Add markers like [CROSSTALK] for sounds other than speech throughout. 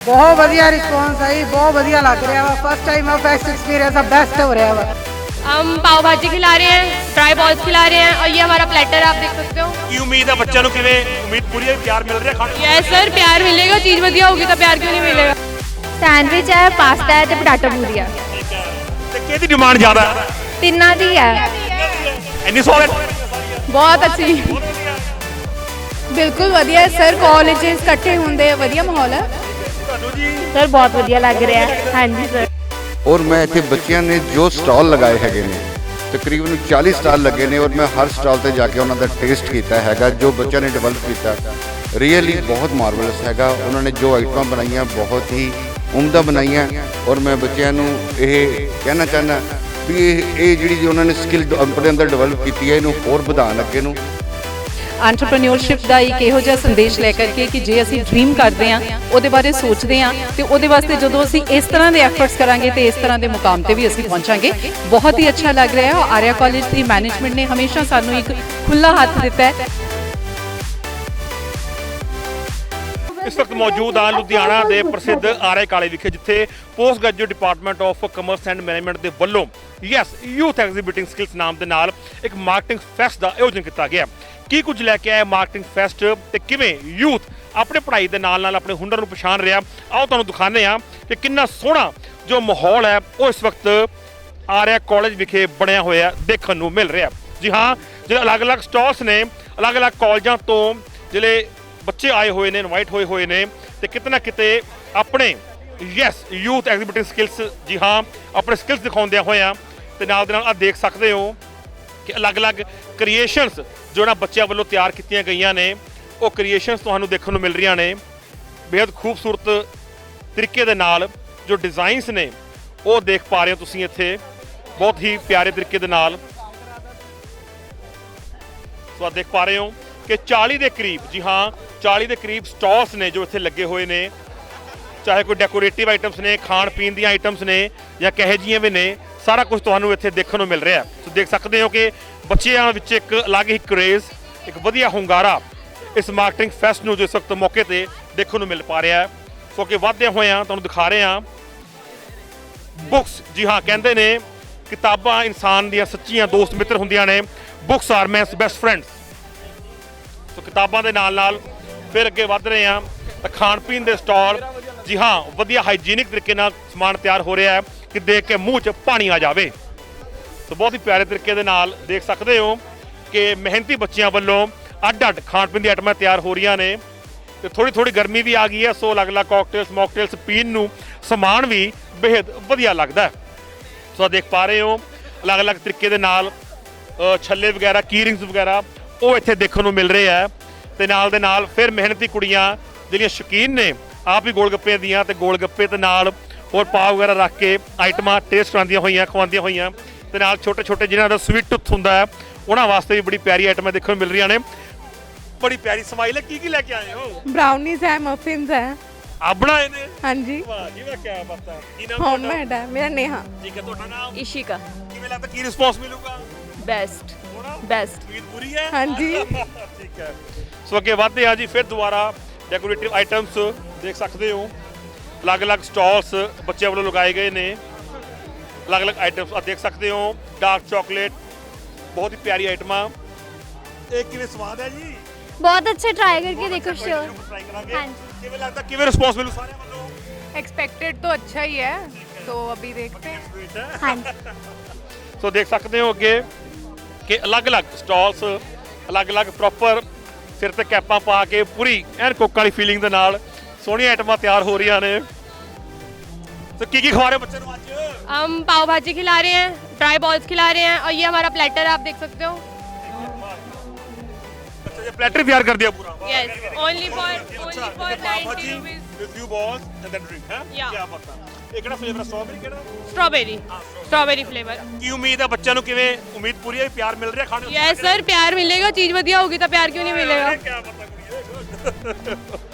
ਬਹੁਤ ਵਧੀਆ ਰਿਸਪੌਂਸ ਹੈ ਜੀ ਬਹੁਤ ਵਧੀਆ ਲੱਗ ਰਿਹਾ ਵਾ ਫਸਟ ਟਾਈਮ ਆ ਫੈਸਟ ਐਕਸਪੀਰੀਅੰਸ ਆ ਬੈਸਟ ਹੋ ਰਿਹਾ ਵਾ हम पाव भाजी खिला रहे हैं ड्राई बॉल्स खिला रहे हैं और ये हमारा प्लेटर आप देख सकते हो ਕੀ ਉਮੀਦ ਹੈ ਬੱਚਿਆਂ ਨੂੰ ਕਿਵੇਂ ਉਮੀਦ ਪੂਰੀ ਹੈ ਪਿਆਰ ਮਿਲ ਰਿਹਾ ਖਾਣੇ यस सर प्यार मिलेगा चीज़ बढ़िया होगी तो प्यार क्यों नहीं मिलेगा ਸੈਂਡਵਿਚ ਹੈ ਪਾਸਤਾ ਹੈ ਤੇ ਪਟਾਟਾ ਪੂਰੀ ਹੈ ਠੀਕ ਹੈ ਤੇ ਕਿਹਦੀ ਡਿਮਾਂਡ ਜ਼ਿਆਦਾ ਹੈ ਤਿੰਨਾਂ ਦੀ ਹੈ ਇੰਨੀ ਸੋਲਿਡ ਬਹੁਤ ਅੱਛੀ ਬਿਲਕੁਲ ਵਧੀਆ ਸਰ ਕਾਲਜਸ ਇਕੱਠੇ ਹੁੰਦੇ ਆ ਵਧੀਆ ਮਾਹੌਲ ਹੈ ਤੁਹਾਨੂੰ ਜੀ ਸਰ ਬਹੁਤ ਵਧੀਆ ਲੱਗ ਰਿਹਾ। ਹੈ ਹਾਂਜੀ ਸਰ। ਔਰ ਮੈਂ ਇੱਥੇ ਬੱਚਿਆਂ ਨੇ ਜੋ ਸਟਾਲ ਲਗਾਏ ਹੈਗੇ ਨੇ ਤਕਰੀਬਨ 40 ਸਟਾਲ ਲੱਗੇ ਨੇ ਔਰ ਮੈਂ ਹਰ ਸਟਾਲ ਤੇ ਜਾ ਕੇ ਉਹਨਾਂ ਦਾ ਟੇਸਟ ਕੀਤਾ ਹੈਗਾ ਜੋ ਬੱਚਿਆਂ ਨੇ ਡਿਵੈਲਪ ਕੀਤਾ। ਰੀਅਲੀ ਬਹੁਤ ਮਾਰਵਲਸ ਹੈਗਾ। ਉਹਨਾਂ ਨੇ ਜੋ ਆਈਟਮਾਂ ਬਣਾਈਆਂ ਬਹੁਤ ਹੀ ਉਮਦਾ ਬਣਾਈਆਂ ਔਰ ਮੈਂ ਬੱਚਿਆਂ ਨੂੰ ਇਹ ਕਹਿਣਾ ਚਾਹੁੰਦਾ ਵੀ ਇਹ ਇਹ ਜਿਹੜੀ ਜੀ ਉਹਨਾਂ ਨੇ ਸਕਿੱਲ ਆਪਣੇ ਅੰਦਰ ਡਿਵੈਲਪ ਕੀਤੀ ਹੈ ਇਹਨੂੰ ਹੋਰ ਵਧਾਉਣ ਅੱਗੇ ਨੂੰ ਐਂਟਰਪ੍ਰੀਨਿਓਰਸ਼ਿਪ ਦਾ ਇੱਕ ਇਹੋ ਜਿਹਾ ਸੰਦੇਸ਼ ਲੈ ਕਰਕੇ ਕਿ ਜੇ ਅਸੀਂ ਡ੍ਰੀਮ ਕਰਦੇ ਹਾਂ, ਉਹਦੇ ਬਾਰੇ ਸੋਚਦੇ ਹਾਂ, ਤੇ ਉਹਦੇ ਵਾਸਤੇ ਜਦੋਂ ਅਸੀਂ ਇਸ ਤਰ੍ਹਾਂ ਦੇ ਐਫਰਟਸ ਕਰਾਂਗੇ ਤੇ ਇਸ ਤਰ੍ਹਾਂ ਦੇ ਮੁਕਾਮ ਤੇ ਵੀ ਅਸੀਂ ਪਹੁੰਚਾਂਗੇ। ਬਹੁਤ ਹੀ ਅੱਛਾ ਲੱਗ ਰਿਹਾ ਹੈ। ਆਰਿਆ ਕਾਲਜ ਦੀ ਮੈਨੇਜਮੈਂਟ ਨੇ ਹਮੇਸ਼ਾ ਸਾਨੂੰ ਇੱਕ ਖੁੱਲਾ ਹੱਥ ਦਿੱਤਾ ਹੈ। ਇਸ ਵਕਤ ਮੌਜੂਦ ਆ ਲੁਧਿਆਣਾ ਦੇ ਪ੍ਰਸਿੱਧ ਆਰਏ ਕਾਲਜ ਵਿਖੇ, ਜਿੱਥੇ post graduate department of commerce and management ਦੇ ਵੱਲੋਂ ਯੈਸ ਯੂਥ ਐਗਜ਼ੀਬਿਟਿੰਗ ਸਕਿੱਲਸ ਨਾਮ ਦੇ ਨਾਲ ਇੱਕ ਮਾਰਕੀਟਿੰਗ ਫੈਸਟ ਦਾ ਆਯੋਜਨ ਕੀਤਾ ਗਿਆ ਕੀ ਕੁਝ ਲੈ ਕੇ ਆਇਆ ਮਾਰਕੀਟਿੰਗ ਫੈਸਟ ਤੇ ਕਿਵੇਂ ਯੂਥ ਆਪਣੇ ਪੜ੍ਹਾਈ ਦੇ ਨਾਲ ਨਾਲ ਆਪਣੇ ਹੁਨਰ ਨੂੰ ਪਛਾਣ ਰਿਹਾ। ਆਓ ਤੁਹਾਨੂੰ ਦਿਖਾਉਂਦੇ ਹਾਂ ਕਿ ਕਿੰਨਾ ਸੋਹਣਾ ਜੋ ਮਾਹੌਲ ਹੈ, ਉਹ ਇਸ ਵਕਤ ਆਰਿਆ ਕਾਲਜ ਵਿਖੇ ਬਣਿਆ ਹੋਇਆ, ਦੇਖਣ ਨੂੰ ਮਿਲ ਰਿਹਾ। ਜੀ ਹਾਂ, ਜਿਹੜੇ ਅਲੱਗ-ਅਲੱਗ ਸਟਾਲਸ ਨੇ, ਅਲੱਗ-ਅਲੱਗ ਕਾਲਜਾਂ ਤੋਂ ਜਿਹੜੇ ਬੱਚੇ ਆਏ ਹੋਏ ਨੇ ਇਨਵਾਈਟ ਹੋਏ ਹੋਏ ਨੇ, ਤੇ ਕਿਤੇ ਨਾ ਕਿਤੇ ਆਪਣੇ ਯੈਸ ਯੂਥ ਐਗਜ਼ੀਬਿਟਿੰਗ ਸਕਿੱਲਸ ਜੀ ਹਾਂ, ਆਪਣੇ ਸਕਿੱਲਸ ਦਿਖਾਉਂਦਿਆਂ ਹੋਇਆਂ, ਤੇ ਨਾਲ ਦੇ ਨਾਲ ਆ ਦੇਖ ਸਕਦੇ ਹੋ ਕਿ ਅਲੱਗ-ਅਲੱਗ ਕ੍ਰੀਏਸ਼ਨਸ ਜੋ ਨਾ ਬੱਚਿਆਂ ਵੱਲੋਂ ਤਿਆਰ ਕੀਤੀਆਂ ਗਈਆਂ ਨੇ, ਉਹ ਕ੍ਰੀਏਸ਼ਨਸ ਤੁਹਾਨੂੰ ਦੇਖਣ ਨੂੰ ਮਿਲ ਰਹੀਆਂ ਨੇ। ਬੇहद ਖੂਬਸੂਰਤ ਤਰੀਕੇ ਦੇ ਨਾਲ ਜੋ ਡਿਜ਼ਾਈਨਸ ਨੇ, ਉਹ ਦੇਖ ਪਾ ਰਹੇ ਹੋ ਤੁਸੀਂ ਇੱਥੇ। ਬਹੁਤ ਹੀ ਪਿਆਰੇ ਤਰੀਕੇ ਦੇ ਨਾਲ। ਸੋ ਆਹ ਦੇਖ ਪਾ ਰਹੇ ਹੋ ਕਿ 40 ਦੇ ਕਰੀਬ, ਜੀ ਹਾਂ 40 ਦੇ ਕਰੀਬ ਸਟਾਲਸ ਨੇ ਜੋ ਇੱਥੇ ਲੱਗੇ ਹੋਏ ਨੇ। ਚਾਹੇ ਕੋਈ ਡੈਕੋਰੇਟਿਵ ਆਈਟਮਸ ਨੇ ਖਾਣ ਪੀਣ ਦੀਆਂ ਆਈਟਮਸ ਨੇ ਜਾਂ ਕਹੇ ਜੀਆਂ ਵੀ ਨੇ ਸਾਰਾ ਕੁਝ ਤੁਹਾਨੂੰ ਇੱਥੇ ਦੇਖਣ ਨੂੰ ਮਿਲ ਰਿਹਾ ਤੁਸੀਂ ਦੇਖ ਸਕਦੇ ਹੋ ਕਿ ਬੱਚਿਆਂ ਵਿੱਚ ਇੱਕ ਅਲੱਗ ਹੀ ਕਰੇਜ਼ ਇੱਕ ਵਧੀਆ ਹੁੰਗਾਰਾ ਇਸ ਮਾਰਕੀਟਿੰਗ ਫੈਸਟ ਨੂੰ ਜੋ ਇਸ ਵਕਤ ਮੌਕੇ ਤੇ ਦੇਖਣ ਨੂੰ ਮਿਲ ਪਾ ਰਿਹਾ ਹੈ। ਸੋ ਕਿ ਵਾਧੇ ਹੋਏ ਆ ਤੁਹਾਨੂੰ ਦਿਖਾ ਰਹੇ ਆ ਬੁੱਕਸ ਜੀ ਹਾਂ, ਕਹਿੰਦੇ ਨੇ, ਕਿਤਾਬਾਂ ਇਨਸਾਨ ਦੀਆਂ ਸੱਚੀਆਂ ਦੋਸਤ ਮਿੱਤਰ ਹੁੰਦੀਆਂ ਨੇ। Books are man's best friends so ਕਿਤਾਬਾਂ ਦੇ ਨਾਲ ਨਾਲ ਫਿਰ ਅੱਗੇ ਵੱਧ ਰਹੇ ਆ ਖਾਣ ਪੀਣ ਦੇ ਸਟਾਲ, ਜੀ ਹਾਂ, ਵਧੀਆ ਹਾਈਜੀਨਿਕ ਤਰੀਕੇ ਨਾਲ ਸਮਾਨ ਤਿਆਰ ਹੋ ਰਿਹਾ ਹੈ। ਕਿ ਦੇਖ ਕੇ ਮੂੰਹ 'ਚ ਪਾਣੀ ਆ ਜਾਵੇ। ਸੋ ਬਹੁਤ ਹੀ ਪਿਆਰੇ ਤਰੀਕੇ ਦੇ ਨਾਲ ਦੇਖ ਸਕਦੇ ਹੋ ਕਿ ਮਿਹਨਤੀ ਬੱਚਿਆਂ ਵੱਲੋਂ ਅੱਡ-ਅੱਡ ਖਾਣ ਪੀਣ ਦੀਆਂ ਆਈਟਮਾਂ ਤਿਆਰ ਹੋ ਰਹੀਆਂ ਨੇ। ਤੇ ਥੋੜੀ ਥੋੜੀ ਗਰਮੀ ਵੀ ਆ ਗਈ ਹੈ, ਸੋ ਅਲੱਗ-ਅਲੱਗ ਕਾਕਟੇਲਸ ਮੌਕਟੇਲਸ ਪੀਣ ਨੂੰ ਸਮਾਨ ਵੀ ਬੇहद ਵਧੀਆ ਲੱਗਦਾ ਹੈ। ਸੋ ਦੇਖ ਪਾ ਰਹੇ ਹੋ, ਅਲੱਗ-ਅਲੱਗ ਤਰੀਕੇ ਦੇ ਨਾਲ ਛੱਲੇ ਵਗੈਰਾ ਕੀਰਿੰਗਸ ਵਗੈਰਾ, ਉਹ ਇੱਥੇ ਦੇਖਣ ਨੂੰ ਮਿਲ ਰਹੇ ਆ ਤੇ ਨਾਲ ਦੇ ਨਾਲ ਫਿਰ ਮਿਹਨਤੀ ਕੁੜੀਆਂ ਜਿਹੜੀਆਂ ਸ਼ੌਕੀਨ ਨੇ, ਆਪ ਹੀ ਗੋਲਗੱਪੇ ਦੀਆਂ ਤੇ ਗੋਲਗੱਪੇ ਤੇ ਨਾਲ ਹੋਰ ਪਾਵ ਵਗੈਰਾ ਰੱਖ ਕੇ ਆਈਟਮਾਂ ਟੇਸਟ ਕਰਾਉਂਦੀਆਂ ਹੋਈਆਂ ਖਵਾਉਂਦੀਆਂ ਹੋਈਆਂ। ਤੇ ਨਾਲ ਛੋਟੇ ਛੋਟੇ ਜਿਨ੍ਹਾਂ ਦਾ ਸਵੀਟ ਟੁੱਥ ਹੁੰਦਾ ਹੈ ਉਹਨਾਂ ਵਾਸਤੇ ਵੀ ਬੜੀ ਪਿਆਰੀ ਆਈਟਮਾਂ ਦੇਖਣ ਨੂੰ ਮਿਲ ਰਹੀਆਂ ਨੇ। ਬੜੀ ਪਿਆਰੀ ਸਮਾਈਲ ਹੈ। ਕੀ ਕੀ ਲੈ ਕੇ ਆਏ ਹੋ? ਬ੍ਰਾਊਨੀਜ਼ ਹੈ ਮਫਿਨਸ ਹੈ। ਆਪ ਬਣਾਏ ਨੇ? ਹਾਂਜੀ। ਵਾਹ ਜੀ ਵਾਹ ਕੀ ਬਾਤ ਹੈ। ਕੀ ਨਾਮ ਹੋਮ ਮੇਡ ਹੈ ਮੇਰਾ ਨੇਹਾ। ਠੀਕ ਹੈ ਤੁਹਾਡਾ ਨਾਮ? ਇਸ਼ਿਕਾ। ਕਿਵੇਂ ਲੱਗਦਾ ਕੀ ਰਿਸਪੌਂਸ ਮਿਲੂਗਾ? ਬੈਸਟ ਬੈਸਟ ਉਮੀਦ ਪੂਰੀ ਹੈ? ਹਾਂਜੀ। [LAUGHS] ਠੀਕ ਹੈ। ਸੋ ਅੱਗੇ ਵਧਦੇ ਆ ਜੀ ਫਿਰ ਦੁਬਾਰਾ ਡੈਕੋਰੇਟਿਵ ਆਈਟਮਸ ਦੇਖ ਸਕਦੇ ਹੋ। ਅਲੱਗ-ਅਲੱਗ ਸਟਾਲਸ ਬੱਚਿਆਂ ਵੱਲੋਂ ਲਗਾਏ ਗਏ ਨੇ ਅਲੱਗ-ਅਲੱਗ ਆਈਟਮਸ ਆ ਦੇਖ ਸਕਦੇ ਹੋ ਡਾਰਕ ਚਾਕਲੇਟ ਬਹੁਤ ਹੀ ਪਿਆਰੀ ਆਈਟਮਾਂ ਇਹ ਕਿਵੇਂ ਸਵਾਦ ਹੈ ਜੀ ਬਹੁਤ ਅੱਛਾ ਟਰਾਈ ਕਰਕੇ ਦੇਖੋ ਸ਼ੋਰ ਟਰਾਈ ਕਰਾਂਗੇ ਹਾਂਜੀ। ਕਿਵੇਂ ਲੱਗਦਾ ਕਿਵੇਂ ਰਿਸਪੌਂਸ ਮਿਲੂ ਸਾਰਿਆਂ ਵੱਲੋਂ एक्सपेक्टेड तो अच्छा ही है तो अभी देखते हैं Sweet ਹੈ ਹਾਂਜੀ [LAUGHS] ਸੋ ਦੇਖ ਸਕਦੇ ਹੋ ਅੱਗੇ ਕਿ ਅਲੱਗ-ਅਲੱਗ ਸਟਾਲਸ ਅਲੱਗ-ਅਲੱਗ ਪ੍ਰੋਪਰ ਸਿਰ ਤੇ ਕੈਪਾਂ ਪਾ ਕੇ ਪੂਰੀ ਐਨ ਕੋਕ ਵਾਲੀ ਫੀਲਿੰਗ ਦੇ ਨਾਲ ਸੋਹਣੀਆਂ ਆਈਟਮਾਂ ਤਿਆਰ ਹੋ ਰਹੀਆਂ ਨੇ ਤੇ ਕੀ ਕੀ ਖਵਾ ਰਹੇ ਹੋ ਬੱਚੇ ਨੂੰ ਅੱਜ हम पाव भाजी खिला रहे हैं ड्राई बॉल्स खिला रहे हैं और ये हमारा प्लेटर आप देख सकते हो ਬੱਚੇ ਜੇ ਪਲੈਟਰ ਤਿਆਰ ਕਰ ਦਿਆ ਪੂਰਾ yes only for only for 90 rupees with few balls and then drink ਹੈ Yeah. ਕੀ ਬਾਤ ਹੈ ਇਹ ਕਿਹੜਾ ਫਲੇਵਰ ਸਟ੍ਰਾਬੇਰੀ ਕਿਹੜਾ स्ट्रॉबेरी स्ट्रॉबेरी फ्लेवर ਕੀ ਉਮੀਦ ਹੈ ਬੱਚਿਆਂ ਨੂੰ ਕਿਵੇਂ ਉਮੀਦ ਪੂਰੀ ਹੈ ਵੀ ਪਿਆਰ ਮਿਲ ਰਿਹਾ ਖਾਣੇ ਨੂੰ यस सर प्यार मिलेगा चीज़ बढ़िया होगी तो प्यार क्यों नहीं मिलेगा ਕੀ ਪਤਾ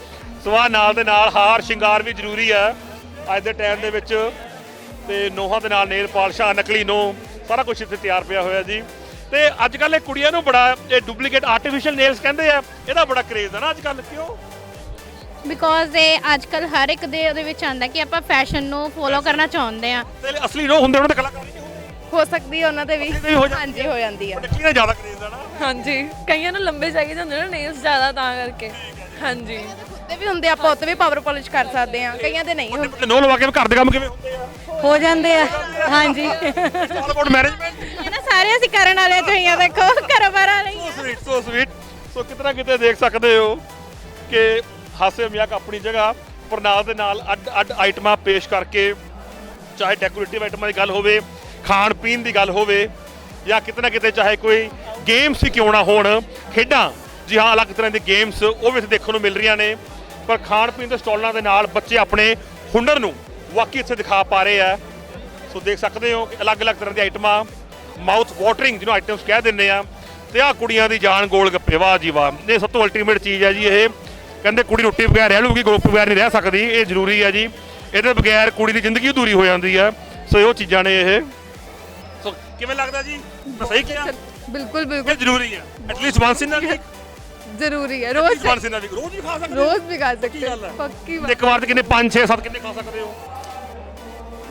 ਕੁੜੀਏ ਸਵਾ ਨਾਲ ਦੇ ਨਾਲ ਹਾਰ ਸ਼ਿੰਗਾਰ ਵੀ ਜ਼ਰੂਰੀ ਹੈ। ਅੱਜ ਦੇ ਟਾਈਮ ਦੇ ਵਿੱਚ ਤੇ ਨੋਹਾਂ ਦੇ ਨਾਲ ਨੇਲ ਪਾਲਿਸ਼ਾਂ ਨਕਲੀ ਨੋ ਸਾਰਾ ਕੁਝ ਇੱਥੇ ਤਿਆਰ ਪਿਆ ਹੋਇਆ ਜੀ। ਤੇ ਅੱਜ ਕੱਲ ਇਹ ਕੁੜੀਆਂ ਨੂੰ ਬੜਾ ਇਹ ਡੁਪਲੀਕੇਟ ਆਰਟੀਫੀਸ਼ੀਅਲ ਨੇਲਸ ਕਹਿੰਦੇ ਆ ਇਹਦਾ ਬੜਾ ਕਰੇਜ਼ ਹੈ ਨਾ ਅੱਜ ਕੱਲ ਕਿਉਂ? ਬਿਕੋਜ਼ ਇਹ ਅੱਜ ਕੱਲ ਹਰ ਇੱਕ ਦੇ ਉਹਦੇ ਵਿੱਚ ਆਂਦਾ ਕਿ ਆਪਾਂ ਫੈਸ਼ਨ ਨੂੰ ਫੋਲੋ ਕਰਨਾ ਚਾਹੁੰਦੇ ਆ। ਤੇ ਅਸਲੀ ਰੋ ਹੁੰਦੇ ਉਹਨਾਂ ਦੇ ਕਲਾਕਾਰ ਨਹੀਂ ਹੁੰਦੇ। ਹੋ ਸਕਦੀ ਹੈ ਉਹਨਾਂ ਦੇ ਵੀ। ਉਹਦੇ ਵੀ ਹੋ ਜਾਂਦੀ ਹਾਂਜੀ ਹੋ ਜਾਂਦੀ ਆ। ਨਕਲੀ ਦਾ ਜ਼ਿਆਦਾ ਕਰੇਜ਼ ਹੈ ਨਾ। ਹਾਂਜੀ ਕਈਆਂ ਨੂੰ ਲੰਬੇ ਚਾਹੀਦੇ ਹੁੰਦੇ ਨੇ ਨੇਲਸ ਜ਼ਿਆਦਾ ਤਾਂ ਕਰਕੇ। ਹਾਂਜੀ। ਉੱਤੇ ਵੀ ਹੁੰਦੇ ਆ, ਆਪਾਂ ਉੱਤੇ ਵੀ ਪਾਵਰ ਪਾਲਿਸ਼ ਕਰ ਸਕਦੇ ਆ ਕਈਆਂ ਦੇ ਨਹੀਂ ਹੁੰਦੇ। ਨੋ ਲਵਾ ਕੇ ਘਰ ਦੇ ਕੰਮ ਕਿਵੇਂ ਹੁੰਦੇ ਆ? ਹੋ ਜਾਂਦੇ ਆ ਹਾਂਜੀ। ਆਲ ਅਬਾਊਟ ਮੈਨੇਜਮੈਂਟ ਇਹ ਨਾ ਸਾਰੇ ਅਸੀਂ ਕਰਨ ਵਾਲੇ ਜਈਆਂ ਦੇਖੋ ਕਾਰੋਬਾਰ ਵਾਲੇ so sweet so sweet so ਕਿਤਨਾ ਕਿਤੇ ਦੇਖ ਸਕਦੇ ਹੋ ਕਿ ਹਾਸੇ ਮਜ਼ਾਕ ਆਪਣੀ ਜਗ੍ਹਾ ਪਰ ਨਾਲ ਦੇ ਨਾਲ ਅੱਡ ਅੱਡ ਆਈਟਮਾਂ ਪੇਸ਼ ਕਰਕੇ ਚਾਹੇ ਡੈਕੋਰੇਟਿਵ ਆਈਟਮਾਂ ਦੀ ਗੱਲ ਹੋਵੇ ਖਾਣ ਪੀਣ ਦੀ ਗੱਲ ਹੋਵੇ ਜਾਂ ਕਿਤਨਾ ਕਿਤੇ ਚਾਹੇ ਕੋਈ ਗੇਮਸ ਹੀ ਕਿਉਂ ਨਾ ਹੋਣ ਖੇਡਾਂ ਜੀ ਹਾਂ ਅਲੱਗ ਤਰ੍ਹਾਂ ਦੇ ਗੇਮਸ ਉਹ ਵੀ ਇੱਥੇ ਦੇਖਣ ਨੂੰ ਮਿਲ ਰਹੀਆਂ ਨੇ। ਪਰ ਖਾਣ ਪੀਣ ਦੇ ਸਟਾਲਾਂ ਦੇ ਨਾਲ ਬੱਚੇ ਆਪਣੇ ਹੁਨਰ ਨੂੰ ਵਾਕਈ ਇੱਥੇ ਦਿਖਾ ਪਾ ਰਹੇ ਆ। ਸੋ ਦੇਖ ਸਕਦੇ ਹੋ ਕਿ ਅਲੱਗ-ਅਲੱਗ ਤਰ੍ਹਾਂ ਦੀਆਂ ਆਈਟਮਾਂ ਮਾਊਥ ਵਾਟਰਿੰਗ ਜਿਹਨੂੰ ਆਈਟਮਸ ਕਹਿ ਦਿੰਦੇ ਆ। ਤੇ ਆ ਕੁੜੀਆਂ ਦੀ ਜਾਨ ਗੋਲ ਗੱਪੇ ਵਾਹ ਜੀ ਵਾਹ। ਇਹ ਸਭ ਤੋਂ ਅਲਟੀਮੇਟ ਚੀਜ਼ ਹੈ ਜੀ ਇਹ। ਕਹਿੰਦੇ ਕੁੜੀ ਰੋਟੀ ਬਗੈਰ ਰਹਿ ਲੂਗੀ ਗੋਲ ਬਗੈਰ ਨਹੀਂ ਰਹਿ ਸਕਦੀ ਇਹ ਜ਼ਰੂਰੀ ਹੈ ਜੀ। ਇਹਦੇ ਬਗੈਰ ਕੁੜੀ ਦੀ ਜ਼ਿੰਦਗੀ ਅਧੂਰੀ ਹੋ ਜਾਂਦੀ ਹੈ ਸੋ ਇਹ ਚੀਜ਼ਾਂ ਨੇ ਇਹ। ਸੋ ਕਿਵੇਂ ਲੱਗਦਾ ਜੀ? ਸਹੀ ਕਿਹਾ? ਬਿਲਕੁਲ ਇਹ ਬਿਲਕੁਲ ਜ਼ਰੂਰੀ ਹੈ ਐਟਲੀਸਟ ਵਾਂਸ ਇਨ ਵੀਕ ਜ਼ਰੂਰੀ ਹੈ ਰੋਜ਼ ਵਾਂਸ ਇਨ ਵੀਕ ਰੋਜ਼ ਹੀ ਖਾ ਸਕਦੇ ਹੋ ਰੋਜ਼ ਵੀ ਖਾ ਪੱਕੀ सकते ਗੱਲ ਹੈ। हैं पक्की ਇੱਕ ਵਾਰ ਤੇ ਕਿੰਨੇ 5 6 7 ਕਿੰਨੇ ਖਾ ਸਕਦੇ ਹੋ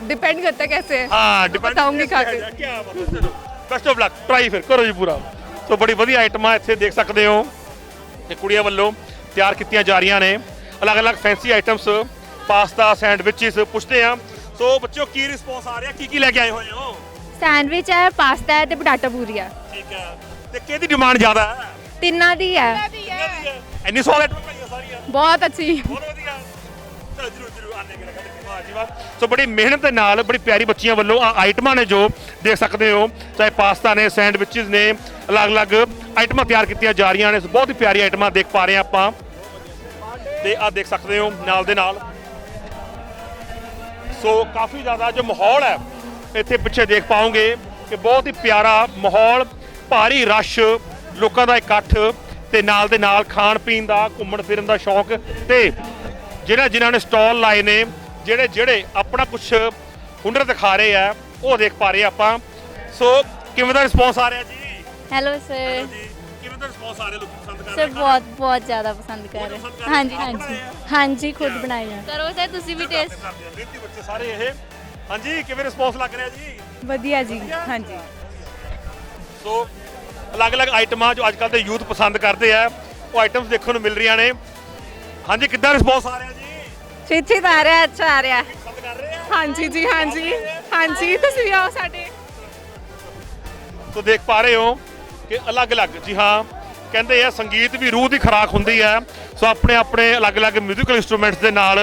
डिपेंड करता है कैसे है ਹਾਂ ਡਿਪੈਂਡ बताऊंगी खा के ਕੀ ਬਾਤ ਹੈ ਚਲੋ ਬੈਸਟ ਆਫ ਲੱਕ ਟਰਾਈ ਫਿਰ ਕਰੋ ਜੀ ਪੂਰਾ ਸੋ ਬੜੀ ਵਧੀਆ ਆਈਟਮਾਂ ਇੱਥੇ ਦੇਖ ਸਕਦੇ ਹੋ ਕਿ ਕੁੜੀਆਂ ਵੱਲੋਂ ਤਿਆਰ ਕੀਤੀਆਂ ਜਾ ਰਹੀਆਂ ਨੇ ਅਲੱਗ-ਅਲੱਗ ਫੈਂਸੀ ਆਈਟਮਸ ਪਾਸਤਾ ਸੈਂਡਵਿਚਸ ਪੁੱਛਦੇ ਆ ਸੋ ਬੱਚਿਓ ਕੀ ਰਿਸਪੌਂਸ ਆ ਰਿਹਾ ਕੀ ਕੀ ਲੈ ਕੇ ਆਏ ਹੋਏ ਹੋ ਸੈਂਡਵਿਚ ਹੈ ਪਾਸਤਾ ਹੈ ਤੇ ਪਟਾਟਾ ਪੂਰੀ ਆ ਠੀਕ ਹੈ ਤੇ ਕਿਹਦੀ ਡਿਮਾਂਡ ਜ਼ਿਆਦਾ ਹੈ ਤਿੰਨਾਂ ਦੀ ਹੈ। ਇੰਨੀ ਸਾਰੀਆਂ ਬਹੁਤ ਅੱਛੀ। ਬਹੁਤ ਵਧੀਆ। ਚਲੋ ਜਰੂਰ ਜਰੂਰ ਆਨੇ ਕਿ ਲਗਾ ਵਾਹ ਜੀ ਵਾਹ। ਸੋ ਬੜੀ ਮਿਹਨਤ ਦੇ ਨਾਲ ਬੜੀ ਪਿਆਰੀ ਬੱਚੀਆਂ ਵੱਲੋਂ ਆ ਆਈਟਮਾਂ ਨੇ ਜੋ ਦੇਖ ਸਕਦੇ ਹੋ। ਚਾਹੇ ਪਾਸਤਾ ਨੇ ਸੈਂਡਵਿਚਸ ਨੇ ਅਲੱਗ-ਅਲੱਗ ਆਈਟਮਾਂ ਤਿਆਰ ਕੀਤੀਆਂ ਜਾ ਰਹੀਆਂ ਨੇ। ਸੋ ਬਹੁਤ ਹੀ ਪਿਆਰੀ ਆਈਟਮਾਂ ਦੇਖ ਪਾ ਰਹੇ ਆਪਾਂ। ਤੇ ਆ ਦੇਖ ਸਕਦੇ ਹੋ ਨਾਲ ਦੇ ਨਾਲ। ਸੋ ਕਾਫੀ ਜ਼ਿਆਦਾ ਜੋ ਮਾਹੌਲ ਹੈ ਇੱਥੇ ਪਿੱਛੇ ਦੇਖ ਪਾਓਗੇ ਕਿ ਬਹੁਤ ਹੀ ਪਿਆਰਾ ਮਾਹੌਲ ਭਾਰੀ ਰਸ਼ ਲੋਕਾਂ ਦਾ ਇਕੱਠ ਤੇ ਨਾਲ ਦੇ ਨਾਲ ਖਾਣ ਪੀਣ ਦਾ ਘੁੰਮਣ ਫਿਰਨ ਦਾ ਸ਼ੌਕ ਤੇ ਜਿਹੜਾ ਜਿਨ੍ਹਾਂ ਨੇ ਸਟਾਲ ਲਾਏ ਨੇ ਜਿਹੜੇ ਜਿਹੜੇ ਆਪਣਾ ਕੁਝ ਹੁਨਰ ਦਿਖਾ ਰਹੇ ਆ ਉਹ ਦੇਖ ਪਾ ਰਹੇ ਆਪਾਂ। ਸੋ ਕਿਵੇਂ ਦਾ ਰਿਸਪੌਂਸ ਆ ਰਿਹਾ ਜੀ? ਹੈਲੋ ਸਰ ਜੀ। ਕਿਵੇਂ ਦਾ ਰਿਸਪੌਂਸ ਆ ਰਿਹਾ ਲੋਕ ਪਸੰਦ ਕਰ ਸਰ ਬਹੁਤ ਬਹੁਤ ਜ਼ਿਆਦਾ ਪਸੰਦ ਕਰ ਰਹੇ? ਹਾਂਜੀ ਹਾਂਜੀ। ਬਣਾਏ ਆ? ਹਾਂਜੀ ਖੁਦ ਬਣਾਇਆ ਕਰੋ ਸਰ ਤੁਸੀਂ ਵੀ ਟੇਸਟ ਮਿਹਨਤੀ ਬੱਚੇ ਸਾਰੇ ਇਹ। ਹਾਂਜੀ ਕਿਵੇਂ ਰਿਸਪੌਂਸ ਲੱਗ ਰਿਹਾ ਜੀ? ਵਧੀਆ ਜੀ ਹਾਂਜੀ। ਸੋ ਅਲੱਗ-ਅਲੱਗ ਆਈਟਮਾਂ ਜੋ ਅੱਜ ਕੱਲ੍ਹ ਦੇ ਯੂਥ ਪਸੰਦ ਕਰਦੇ ਆ ਉਹ ਆਈਟਮਸ ਦੇਖਣ ਨੂੰ ਮਿਲ ਰਹੀਆਂ ਨੇ। ਹਾਂਜੀ ਕਿੱਦਾਂ ਰਿਸਪੌਂਸ ਆ ਰਿਹਾ ਜੀ? ਤਾਂ ਆ ਰਿਹਾ ਅੱਛਾ ਆ ਰਿਹਾ। ਪਸੰਦ ਕਰ ਰਹੇ ਆ? ਹਾਂਜੀ ਜੀ ਹਾਂਜੀ। ਹਾਂਜੀ ਤੁਸੀਂ ਆਓ ਸਾਡੇ। ਸੋ ਦੇਖ ਪਾ ਰਹੇ ਹੋ ਕਿ ਅਲੱਗ-ਅਲੱਗ ਜੀ ਹਾਂ ਕਹਿੰਦੇ ਆ ਸੰਗੀਤ ਵੀ ਰੂਹ ਦੀ ਖੁਰਾਕ ਹੁੰਦੀ ਹੈ ਸੋ ਆਪਣੇ ਆਪਣੇ ਅਲੱਗ-ਅਲੱਗ ਮਿਊਜ਼ੀਕਲ ਇਨਸਟਰੂਮੈਂਟਸ ਦੇ ਨਾਲ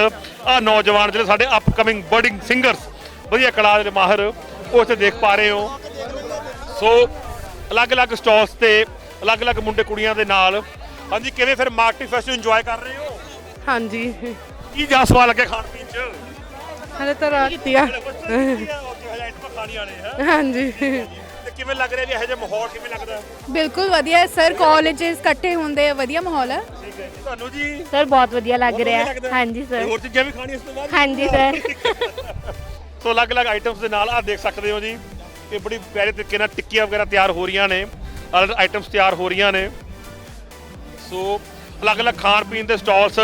ਆ ਨੌਜਵਾਨ ਜਿਹੜੇ ਸਾਡੇ ਅਪਕਮਿੰਗ ਬਰਡਿੰਗ ਸਿੰਗਰਸ ਵਧੀਆ ਕਲਾ ਦੇ ਮਾਹਰ ਉਹ ਇੱਥੇ ਦੇਖ ਪਾ ਰਹੇ ਹੋ। ਸੋ ਅਲੱਗ-ਅਲੱਗ ਸਟਾਲਸ ਤੇ ਅਲੱਗ-ਅਲੱਗ ਮੁੰਡੇ ਕੁੜੀਆਂ ਦੇ ਨਾਲ। ਹਾਂਜੀ ਕਿਵੇਂ ਫਿਰ ਮਾਰਕੀਟ ਫੈਸਟ ਨੂੰ ਇੰਜੋਏ ਕਰ ਰਹੇ ਹੋ? ਹਾਂਜੀ। ਕੀ ਜਾ ਸਵਾਲ ਲੱਗਿਆ ਖਾਣ ਪੀਣ ਚ? ਹਲੇ ਤਾਂ ਰਾਤ ਕੀਤੀ ਆ। ਹੈ ਹਾਂਜੀ। ਤੇ ਕਿਵੇਂ ਲੱਗ ਰਿਹਾ ਜੀ ਇਹੋ ਜਿਹਾ ਮਾਹੌਲ ਕਿਵੇਂ ਲੱਗਦਾ? ਬਿਲਕੁਲ ਵਧੀਆ ਹੈ ਸਰ ਕਾਲਜਸ ਇਕੱਠੇ ਹੁੰਦੇ ਆ ਵਧੀਆ ਮਾਹੌਲ ਹੈ। ਠੀਕ ਹੈ ਜੀ ਤੁਹਾਨੂੰ ਜੀ? ਸਰ ਬਹੁਤ ਵਧੀਆ ਲੱਗ ਰਿਹਾ ਲੱਗਦਾ? ਹਾਂਜੀ ਤੇ ਸਰ ਹੋਰ ਚੀਜ਼ਾਂ ਵੀ ਖਾਣੀਆਂ ਇਸ ਤੋਂ ਬਾਅਦ? ਹਾਂਜੀ ਸਰ। [LAUGHS] ਸੋ ਅਲੱਗ-ਅਲੱਗ ਆਈਟਮਸ ਦੇ ਨਾਲ ਆ ਦੇਖ ਸਕਦੇ ਹੋ ਜੀ। ਕਿ ਬੜੀ ਪਿਆਰੇ ਤਰੀਕੇ ਨਾਲ ਟਿੱਕੀਆਂ ਵਗੈਰਾ ਤਿਆਰ ਹੋ ਰਹੀਆਂ ਨੇ ਅਲੱਗ ਆਈਟਮਸ ਤਿਆਰ ਹੋ ਰਹੀਆਂ ਨੇ। ਸੋ ਅਲੱਗ-ਅਲੱਗ ਖਾਣ ਪੀਣ ਦੇ ਸਟਾਲਸ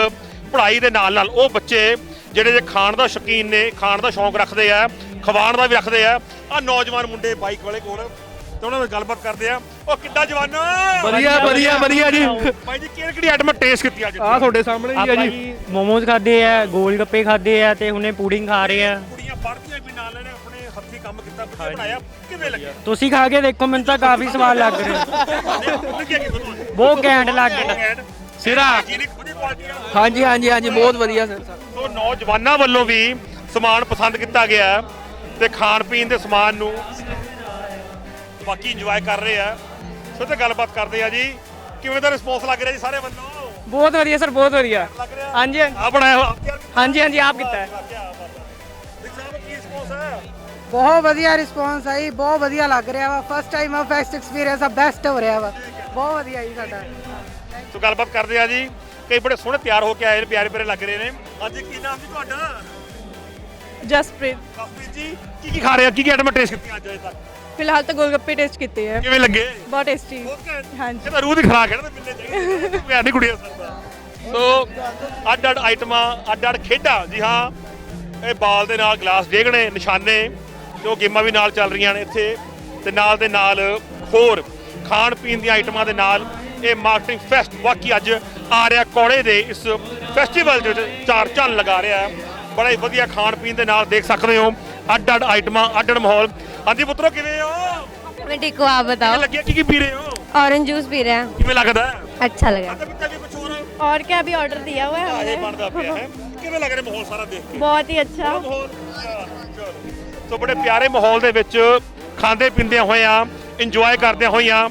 ਪੜ੍ਹਾਈ ਦੇ ਨਾਲ ਨਾਲ ਉਹ ਬੱਚੇ ਜਿਹੜੇ ਜੇ ਖਾਣ ਦਾ ਸ਼ੌਕੀਨ ਨੇ ਖਾਣ ਦਾ ਸ਼ੌਂਕ ਰੱਖਦੇ ਆ ਖਵਾਣ ਦਾ ਵੀ ਰੱਖਦੇ ਆ ਆ ਨੌਜਵਾਨ ਮੁੰਡੇ ਬਾਈਕ ਵਾਲੇ ਕੋਲ ਤੇ ਉਹਨਾਂ ਨਾਲ ਗੱਲਬਾਤ ਕਰਦੇ ਆ। ਉਹ ਕਿੱਦਾਂ ਜਵਾਨੋ ਵਧੀਆ ਵਧੀਆ ਵਧੀਆ ਜੀ। ਬਾਈ ਜੀ ਕਿਹੜੀ ਕਿਹੜੀ ਆਈਟਮਾਂ ਟੇਸਟ ਕੀਤੀ ਅੱਜ? ਆ ਤੁਹਾਡੇ ਸਾਹਮਣੇ ਹੀ ਆ ਜੀ। ਮੋਮੋਜ਼ ਖਾਦੇ ਆ ਗੋਲ ਗੱਪੇ ਖਾਦੇ ਆ ਤੇ ਹੁਣੇ ਪੂਡਿੰਗ ਖਾ ਰਹੇ ਆ। ਕੁੜੀਆਂ ਪੜ੍ਹਦੀਆਂ ਵੀ ਨਾਲ ਨੇ ਆਪਣੇ ਹੱਥੀ ਕੰਮ ਕੀਤਾ ਵਧੀਆ ਬਣਾਇਆ। ਕਿਵੇਂ ਲੱਗਿਆ ਤੁਸੀਂ ਖਾ ਕੇ ਦੇਖੋ ਮੈਨੂੰ ਤਾਂ ਕਾਫੀ ਸਵਾਦ ਲੱਗ ਰਿਹਾ। ਲੱਗਿਆ ਕਿ ਤੁਹਾਨੂੰ? ਬਹੁਤ ਘੈਂਟ ਲੱਗ ਰਿਹਾ। ਸਿਰਾ। ਹਾਈਜੀਨਿਕ ਵਧੀਆ ਕੁਆਲਿਟੀ ਆ ਹਾਂਜੀ ਹਾਂਜੀ ਹਾਂਜੀ ਬਹੁਤ ਵਧੀਆ ਸਰ। ਸੋ ਨੌਜਵਾਨਾਂ ਵੱਲੋਂ ਵੀ ਸਮਾਨ ਪਸੰਦ ਕੀਤਾ ਗਿਆ ਹੈ ਤੇ ਖਾਣ ਪੀਣ ਦੇ ਸਮਾਨ ਨੂੰ ਬਾਕੀ ਇੰਜੋਏ ਕਰ ਰਹੇ ਆ। ਸੋ ਤੇ ਗੱਲਬਾਤ ਕਰਦੇ ਆ ਜੀ। ਕਿਵੇਂ ਦਾ ਰਿਸਪੌਂਸ ਲੱਗ ਰਿਹਾ ਜੀ ਸਾਰੇ ਵੱਲੋਂ? ਬਹੁਤ ਵਧੀਆ ਸਰ ਬਹੁਤ ਵਧੀਆ। ਲੱਗ ਰਿਹਾ? ਹਾਂਜੀ ਆ ਬਣਾਇਆ ਹੋਇਆ। ਤਿਆਰ ਕੀਤਾ ਹਾਂਜੀ ਹਾਂਜੀ ਆਪ ਕੀਤਾ ਹੈ। ਕਿਆ ਰਿਸਪੌਂਸ ਬਹੁਤ ਵਧੀਆ ਰਿਸਪੌਂਸ ਜੀ ਬਹੁਤ ਵਧੀਆ ਲੱਗ ਰਿਹਾ ਵਾ। ਫਸਟ ਟਾਈਮ ਆ ਫੈਸਟ ਐਕਸਪੀਰੀਅੰਸ ਆ ਬੈਸਟ ਹੋ ਰਿਹਾ ਵਾ। ਬਹੁਤ ਵਧੀਆ ਜੀ ਸਾਡਾ। ਸੋ ਗੱਲਬਾਤ ਕਰਦੇ ਆ ਜੀ। ਕਈ ਬੜੇ ਸੋਹਣੇ ਤਿਆਰ ਹੋ ਕੇ ਆਏ ਨੇ ਪਿਆਰੇ ਪਿਆਰੇ ਲੱਗ ਰਹੇ ਨੇ। ਹਾਂਜੀ ਕੀ ਨਾਮ ਜੀ ਤੁਹਾਡਾ? ਜਸਪ੍ਰੀਤ। ਕਸਪ੍ਰੀਤ ਜੀ ਕੀ ਕੀ ਖਾ ਰਹੇ ਆ? ਕੀ ਕੀ ਆਈਟਮਾਂ ਟੇਸਟ ਕੀਤੀਆਂ ਅੱਜ ਅਜੇ ਤੱਕ? ਫਿਲਹਾਲ ਤਾਂ ਗੋਲਗੱਪੇ ਟੇਸਟ ਕੀਤੇ ਆ। ਕਿਵੇਂ ਲੱਗੇ? ਬਹੁਤ ਟੇਸਟੀ। ਹਾਂਜੀ। ਇਹ ਤਾਂ ਰੂਹ ਦੀ ਖਰਾਕ ਹੈ ਨਾ ਮਿਲਨੇ ਚਾਹੀਦੇ ਪਿਆਰ [LAUGHS] ਨਹੀਂ ਕੁੜੀਆਂ ਸਰਦਾ ਸੋ ਅੱਡ ਅੱਡ ਆਈਟਮਾਂ ਅੱਡ ਅੱਡ ਖੇਡਾਂ। ਜੀ ਹਾਂ ਇਹ ਬਾਲ ਦੇ ਨਾਲ ਗਲਾਸ ਡੇਗਣੇ ਨਿਸ਼ਾਨੇ ਤੇ ਉਹ ਗੇਮਾਂ ਵੀ ਨਾਲ ਚੱਲ ਰਹੀਆਂ ਨੇ ਇੱਥੇ ਤੇ ਨਾਲ ਦੇ ਨਾਲ ਹੋਰ ਖਾਣ ਪੀਣ ਦੀਆਂ ਆਈਟਮਾਂ ਦੇ ਨਾਲ ਇਹ ਮਾਰਕੀਟਿੰਗ ਫੈਸਟ ਵਾਕਈ ਅੱਜ ਆ ਰਿਹਾ ਕੋੜੇ ਦੇ ਇਸ ਫੈਸਟੀਵਲ ਦੇ ਵਿੱਚ ਚਾਰ ਚੰਨ ਲਗਾ ਰਿਹਾ ਹੈ ਬੜਾ ਹੀ ਵਧੀਆ ਖਾਣ ਪੀਣ ਦੇ ਨਾਲ ਦੇਖ ਸਕਦੇ ਹੋ ਅੱਡ ਅੱਡ ਆਈਟਮਾਂ ਅੱਡ ਅੱਡ ਮਾਹੌਲ ਹਾਂਜੀ ਪੁੱਤਰੋ ਕਿਵੇਂ ਹੋ मैं ठीक हूँ आप ਕਿਵੇਂ बताओ ਲੱਗਿਆ ਕੀ ਕੀ ਪੀ ਰਹੇ ਹੋ ऑरेंज जूस पी रहे हैं ਕਿਵੇਂ ਲੱਗਦਾ ਹੈ अच्छा लगा ਅੱਛਾ ਬੱਚਾ ਵੀ ਕੁਝ ਹੋਰ और क्या अभी ऑर्डर दिया हुआ है ਆਏ ਬਣਦਾ ਪਿਆ ਹੈ ਕਿਵੇਂ ਲੱਗ ਰਿਹਾ ਮਾਹੌਲ ਸਾਰਾ ਦੇਖ ਕੇ? ਬਹੁਤ ਹੀ ਅੱਛਾ। ਬਹੁਤ ਸੋ ਬੜੇ ਪਿਆਰੇ ਮਾਹੌਲ ਦੇ ਵਿੱਚ ਖਾਂਦੇ ਪੀਂਦੇ ਹੋਏ ਆ ਇੰਜੋਏ ਕਰਦੇ ਹੋਏ ਆ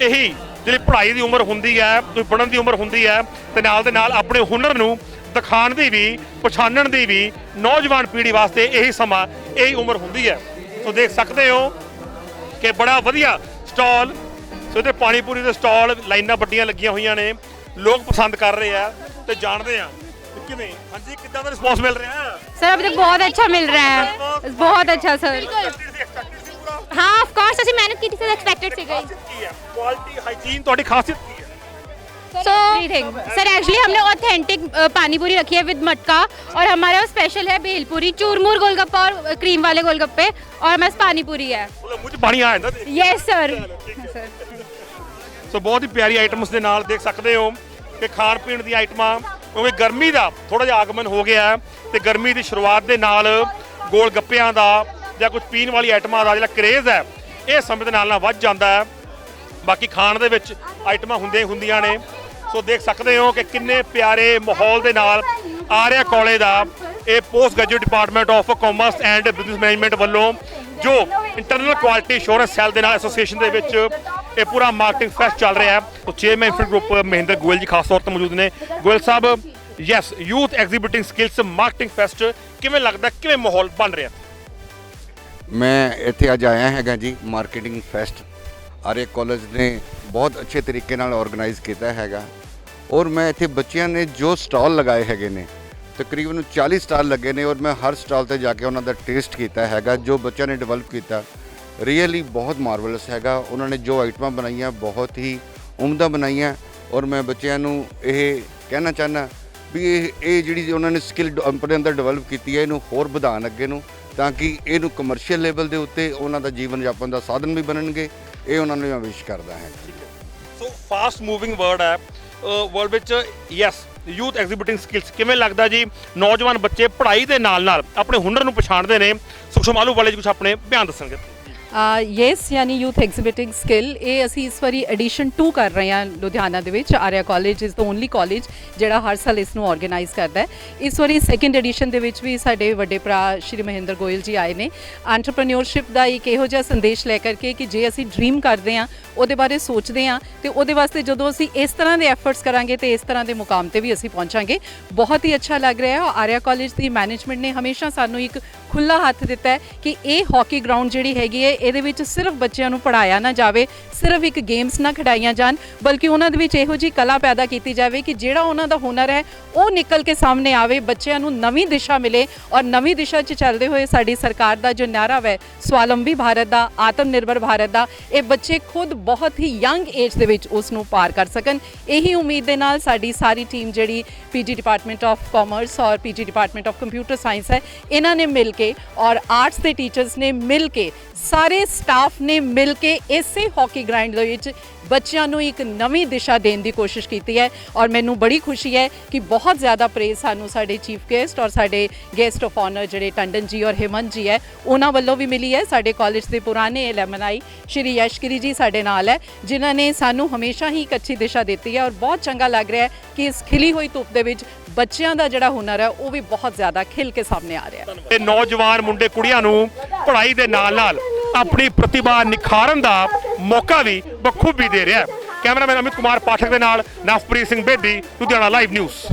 ਇਹੀ ਜਿਹੜੀ ਪੜ੍ਹਾਈ ਦੀ ਉਮਰ ਹੁੰਦੀ ਹੈ ਕੋਈ ਪੜਨ ਦੀ ਉਮਰ ਹੁੰਦੀ ਹੈ ਤੇ ਨਾਲ ਦੇ ਨਾਲ ਆਪਣੇ ਹੁਨਰ ਨੂੰ ਦਿਖਾਣ ਦੀ ਵੀ ਪਛਾਣਨ ਦੀ ਵੀ ਨੌਜਵਾਨ ਪੀੜ੍ਹੀ ਵਾਸਤੇ ਇਹੀ ਸਮਾਂ ਇਹੀ ਉਮਰ ਹੁੰਦੀ ਹੈ। ਸੋ ਦੇਖ ਸਕਦੇ ਹੋ ਕਿ ਬੜਾ ਵਧੀਆ ਸਟਾਲ ਸੋ ਇਹਦੇ ਪਾਣੀ ਪੂਰੀ ਦੇ ਸਟਾਲ ਲਾਈਨਾਂ ਵੱਡੀਆਂ ਲੱਗੀਆਂ ਹੋਈਆਂ ਨੇ ਲੋਕ ਪਸੰਦ ਕਰ ਰਹੇ ਆ ਤੇ ਜਾਣਦੇ ਆ ਕਿਵੇਂ ਹਾਂਜੀ ਕਿੱਦਾਂ ਦਾ ਰਿਸਪੌਂਸ ਮਿਲ ਰਿਹਾ ਹੈ सर अभी तक बहुत अच्छा मिल रहा है बहुत अच्छा सर हाँ ऑफ कोर्स ਅਸੀਂ ਮਿਹਨਤ ਕੀਤੀ ਸੀ ਐਕਸਪੈਕਟਡ ਸੀ ਗਈ ਕੀ ਹੈ ਕੁਆਲਿਟੀ ਹਾਈਜੀਨ ਤੁਹਾਡੀ ਖਾਸੀਅਤ ਕੀ ਹੈ सो सर एक्चुअली हमने ऑथेंटिक पानी पूरी रखी है विद मटका और हमारा स्पेशल है भेलपुरी चूरमूर गोलगप्पा और क्रीम वाले गोलगप्पे और हमारे पास पानी पूरी है ਮਤਲਬ ਮੂੰਹ 'ਚ ਪਾਣੀ ਆ ਜਾਂਦਾ ਦੇਖ ਕੇ। यस सर ਸੋ ਬਹੁਤ ਹੀ ਪਿਆਰੀ ਆਈਟਮਸ ਦੇ ਨਾਲ ਦੇਖ ਸਕਦੇ ਹੋ ਕਿ ਖਾਣ ਪੀਣ ਦੀਆਂ ਆਈਟਮਾਂ ਕਿਉਂਕਿ ਗਰਮੀ ਦਾ ਥੋੜਾ ਜਿਹਾ ਆਗਮਨ ਹੋ ਗਿਆ ਹੈ ਤੇ ਗਰਮੀ ਦੀ ਸ਼ੁਰੂਆਤ ਦੇ ਨਾਲ ਗੋਲ ਗੱਪਿਆਂ ਦਾ ਜਾਂ ਕੁਝ ਪੀਣ ਵਾਲੀ ਆਈਟਮਾਂ ਦਾ ਜਿਹੜਾ ਕਰੇਜ਼ ਹੈ, ਇਹ ਸਮੇਂ ਦੇ ਨਾਲ ਨਾਲ ਵੱਧ ਜਾਂਦਾ ਹੈ। ਬਾਕੀ ਖਾਣ ਦੇ ਵਿੱਚ ਆਈਟਮਾਂ ਹੁੰਦੀਆਂ ਹੀ ਹੁੰਦੀਆਂ ਨੇ। ਸੋ ਦੇਖ ਸਕਦੇ ਹੋ ਕਿ ਕਿੰਨੇ ਪਿਆਰੇ ਮਾਹੌਲ ਦੇ ਨਾਲ ਆ ਰਿਹਾ ਕਾਲਜ ਦਾ ਇਹ post graduate department of commerce and business management ਵੱਲੋਂ ਜੋ ਇੰਟਰਨਲ ਕੁਆਲਿਟੀ ਇੰਸ਼ੋਰੈਂਸ ਸੈੱਲ ਦੇ ਨਾਲ ਐਸੋਸੀਏਸ਼ਨ ਦੇ ਵਿੱਚ ਇਹ ਪੂਰਾ ਮਾਰਕੀਟਿੰਗ ਫੈਸਟ ਚੱਲ ਰਿਹਾ ਹੈ। ਚੇਅਰਮੈਨ ਇਨਫੀਡ ਗਰੁੱਪ ਮਹਿੰਦਰ ਗੋਇਲ ਜੀ ਖਾਸ ਤੌਰ ਤੇ ਮੌਜੂਦ ਨੇ। ਗੋਇਲ ਸਾਹਿਬ yes youth exhibiting skills marketing fest ਕਿਵੇਂ ਲੱਗਦਾ, ਕਿਵੇਂ ਮਾਹੌਲ ਬਣ ਰਿਹਾ? ਮੈਂ ਇੱਥੇ ਅੱਜ ਆਇਆ ਹੈਗਾ ਜੀ ਮਾਰਕੀਟਿੰਗ ਫੈਸਟ ਆਰਏ ਕਾਲਜ ਨੇ ਬਹੁਤ ਅੱਛੇ ਤਰੀਕੇ ਨਾਲ ਆਰਗੇਨਾਈਜ਼ ਕੀਤਾ ਹੈਗਾ। ਔਰ ਮੈਂ ਇੱਥੇ ਬੱਚਿਆਂ ਨੇ ਜੋ ਸਟਾਲ ਲਗਾਏ ਹੈਗੇ ਨੇ, ਤਕਰੀਬਨ 40 ਸਟਾਲ ਲੱਗੇ ਨੇ ਔਰ ਮੈਂ ਹਰ ਸਟਾਲ ਤੇ ਜਾ ਕੇ ਉਹਨਾਂ ਦਾ ਟੇਸਟ ਕੀਤਾ ਹੈਗਾ, ਜੋ ਬੱਚਿਆਂ ਨੇ ਡਿਵੈਲਪ ਕੀਤਾ। ਰੀਅਲੀ ਬਹੁਤ ਮਾਰਵਲਸ ਹੈਗਾ। ਉਹਨਾਂ ਨੇ ਜੋ ਆਈਟਮਾਂ ਬਣਾਈਆਂ, ਬਹੁਤ ਹੀ ਉਮਦਾ ਬਣਾਈਆਂ। ਔਰ ਮੈਂ ਬੱਚਿਆਂ ਨੂੰ ਇਹ ਕਹਿਣਾ ਚਾਹੁੰਦਾ ਵੀ ਇਹ ਇਹ ਜਿਹੜੀ ਉਹਨਾਂ ਨੇ ਸਕਿੱਲ ਆਪਣੇ ਅੰਦਰ ਡਿਵੈਲਪ ਕੀਤੀ ਹੈ, ਇਹਨੂੰ ਹੋਰ ਵਧਾਉਣ ਅੱਗੇ ਨੂੰ, ਤਾਂ ਕਿ ਇਹਨੂੰ ਕਮਰਸ਼ੀਅਲ ਲੈਵਲ ਦੇ ਉੱਤੇ ਉਹਨਾਂ ਦਾ ਜੀਵਨ ਯਾਪਨ ਦਾ ਸਾਧਨ ਵੀ ਬਣਨਗੇ। ਇਹ ਉਹਨਾਂ ਨੂੰ ਮੈਂ ਵਿਸ਼ ਕਰਦਾ ਹਾਂ। ਸੋ ਫਾਸਟ ਮੂਵਿੰਗ ਵਰਡ ਹੈ। ਵਰਲਡ ਵਿੱਚ ਯੈਸ ਯੂਥ ਐਗਜ਼ੀਬਿਟਿੰਗ ਸਕਿੱਲਸ ਕਿਵੇਂ ਲੱਗਦਾ ਜੀ? ਨੌਜਵਾਨ ਬੱਚੇ ਪੜ੍ਹਾਈ ਦੇ ਨਾਲ ਨਾਲ ਆਪਣੇ ਹੁਨਰ ਨੂੰ ਪਛਾਣਦੇ ਨੇ। ਸੁਖਸ਼ਮ ਵਾਲੇ ਜੀ ਕੁਝ ਆਪਣੇ ਬਿਆਨ ਦੱਸਣਗੇ। ਯੈਸ ਯਾਨੀ ਯੂਥ ਐਗਜ਼ੀਬਿਟਿੰਗ ਸਕਿੱਲ ਇਹ ਅਸੀਂ ਇਸ ਵਾਰੀ ਐਡੀਸ਼ਨ 2 ਕਰ ਰਹੇ ਹਾਂ ਲੁਧਿਆਣਾ ਦੇ ਵਿੱਚ, Arya college is the only college ਜਿਹੜਾ ਹਰ ਸਾਲ ਇਸ ਨੂੰ ਆਰਗੇਨਾਈਜ਼ ਕਰਦਾ ਹੈ। ਇਸ ਵਾਰੀ ਸੈਕੰਡ ਐਡੀਸ਼ਨ ਦੇ ਵਿੱਚ ਵੀ ਸਾਡੇ ਵੱਡੇ ਭਰਾ ਸ਼੍ਰੀ ਮਹਿੰਦਰ ਗੋਇਲ ਜੀ ਆਏ ਨੇ। ਐਂਟਰਪ੍ਰੀਨਿਓਰਸ਼ਿਪ ਦਾ ਇੱਕ ਇਹੋ ਜਿਹਾ ਸੰਦੇਸ਼ ਲੈ ਕਰਕੇ ਕਿ ਜੇ ਅਸੀਂ ਡ੍ਰੀਮ ਕਰਦੇ ਹਾਂ, ਉਹਦੇ ਬਾਰੇ ਸੋਚਦੇ ਹਾਂ, ਤੇ ਉਹਦੇ ਵਾਸਤੇ ਜਦੋਂ ਅਸੀਂ ਇਸ ਤਰ੍ਹਾਂ ਦੇ ਐਫਰਟਸ ਕਰਾਂਗੇ, ਤੇ ਇਸ ਤਰ੍ਹਾਂ ਦੇ ਮੁਕਾਮ ਤੇ ਵੀ ਅਸੀਂ ਪਹੁੰਚਾਂਗੇ। ਬਹੁਤ ਹੀ ਅੱਛਾ ਲੱਗ ਰਿਹਾ ਹੈ ਆਰਿਆ ਕਾਲਜ ਦੀ ਮੈਨੇਜਮੈਂਟ ਨੇ ਹਮੇਸ਼ਾ ਸਾਨੂੰ ਇੱਕ ਖੁੱਲਾ ਹੱਥ ਦਿੱਤਾ ਹੈ ਕਿ ਇਹ ਹਾਕੀ ਗਰਾਊਂਡ ਜਿਹੜੀ ਹੈਗੀ ਹੈ ਇਹਦੇ ਵਿੱਚ ਸਿਰਫ ਬੱਚਿਆਂ ਨੂੰ ਪੜਾਇਆ ਨਾ ਜਾਵੇ ਸਿਰਫ ਇੱਕ ਗੇਮਸ ਨਾ ਖਿਡਾਈਆਂ ਜਾਣ, ਬਲਕਿ ਉਹਨਾਂ ਦੇ ਵਿੱਚ ਇਹੋ ਜੀ ਕਲਾ ਪੈਦਾ ਕੀਤੀ ਜਾਵੇ ਕਿ ਜਿਹੜਾ ਉਹਨਾਂ ਦਾ ਹੁਨਰ ਹੈ, ਉਹ ਨਿਕਲ ਕੇ ਸਾਹਮਣੇ ਆਵੇ, ਬੱਚਿਆਂ ਨੂੰ ਨਵੀਂ ਦਿਸ਼ਾ ਮਿਲੇ ਔਰ ਨਵੀਂ ਦਿਸ਼ਾ 'ਚ ਚੱਲਦੇ ਹੋਏ ਸਾਡੀ ਸਰਕਾਰ ਦਾ ਜੋ ਨਾਰਾ ਹੈ ਸਵਾਲੰਬੀ ਭਾਰਤ ਦਾ ਆਤਮ ਨਿਰਭਰ ਭਾਰਤ ਦਾ, ਇਹ ਬੱਚੇ ਖੁਦ ਬਹੁਤ ਹੀ ਯੰਗ ਏਜ ਦੇ ਵਿੱਚ ਉਸ ਨੂੰ ਪਾਰ ਕਰ ਸਕਣ। ਇਹੀ ਉਮੀਦ ਦੇ ਨਾਲ ਸਾਡੀ ਸਾਰੀ ਟੀਮ ਜਿਹੜੀ ਪੀਜੀ ਡਿਪਾਰਟਮੈਂਟ ਆਫ ਕਾਮਰਸ ਔਰ PG department of computer science ਹੈ, ਇਹਨਾਂ ਨੇ ਮਿਲ ਕੇ ਔਰ ਆਰਟਸ ਦੇ ਟੀਚਰਸ ਨੇ ਮਿਲ ਕੇ, ਸਾਰੇ ਸਟਾਫ ਨੇ ਮਿਲ ਕੇ ਇਸੇ ਹਾਕੀ ਗਰਾਊਂਡ ਦੇ ਵਿੱਚ ਬੱਚਿਆਂ ਨੂੰ ਇੱਕ ਨਵੀਂ ਦਿਸ਼ਾ ਦੇਣ ਦੀ ਕੋਸ਼ਿਸ਼ ਕੀਤੀ ਹੈ ਔਰ ਮੈਨੂੰ ਬੜੀ ਖੁਸ਼ੀ ਹੈ ਕਿ ਬਹੁਤ ਜ਼ਿਆਦਾ ਪ੍ਰੇਜ਼ ਸਾਨੂੰ ਸਾਡੇ ਚੀਫ ਗੈਸਟ ਔਰ ਸਾਡੇ ਗੈਸਟ ਆਫ ਆਨਰ ਜਿਹੜੇ ਟੰਡਨ ਜੀ ਔਰ ਹਿਮੰਤ ਜੀ ਹੈ, ਉਹਨਾਂ ਵੱਲੋਂ ਵੀ ਮਿਲੀ ਹੈ। ਸਾਡੇ ਕਾਲਜ ਦੇ ਪੁਰਾਣੇ ਐਲਮਨਾਈ ਸ਼੍ਰੀ ਯਸ਼ਕਰੀ ਜੀ ਸਾਡੇ ਨਾਲ ਹੈ, ਜਿਨ੍ਹਾਂ ਨੇ ਸਾਨੂੰ ਹਮੇਸ਼ਾ ਹੀ ਇੱਕ ਅੱਛੀ ਦਿਸ਼ਾ ਦਿੱਤੀ ਹੈ ਔਰ ਬਹੁਤ ਚੰਗਾ ਲੱਗ ਰਿਹਾ ਹੈ ਕਿ ਇਸ ਖਿਲੀ ਹੋਈ ਧੁੱਪ ਦੇ ਵਿੱਚ ਬੱਚਿਆਂ ਦਾ ਜਿਹੜਾ ਹੁਨਰ ਹੈ, ਉਹ ਵੀ ਬਹੁਤ ਜ਼ਿਆਦਾ ਖਿਲ ਕੇ ਸਾਹਮਣੇ ਆ ਰਿਹਾ ਹੈ। ਇਹ ਨੌਜਵਾਨ ਮੁੰਡੇ ਕੁੜੀਆਂ ਨੂੰ ਪੜ੍ਹਾਈ ਦੇ ਨਾਲ ਨਾਲ ਆਪਣੀ ਪ੍ਰਤਿਭਾ ਨਿਖਾਰਨ ਦਾ ਮੌਕਾ ਵੀ ਬਖੂਬੀ ਦੇ ਰਿਹਾ ਹੈ। ਕੈਮਰਾਮੈਨ ਅਮਿਤ ਕੁਮਾਰ, ਪਾਠਕ ਦੇ ਨਾਲ ਨਵਪ੍ਰੀਤ ਸਿੰਘ ਬੇਦੀ, ਲੁਧਿਆਣਾ ਲਾਈਵ ਨਿਊਜ਼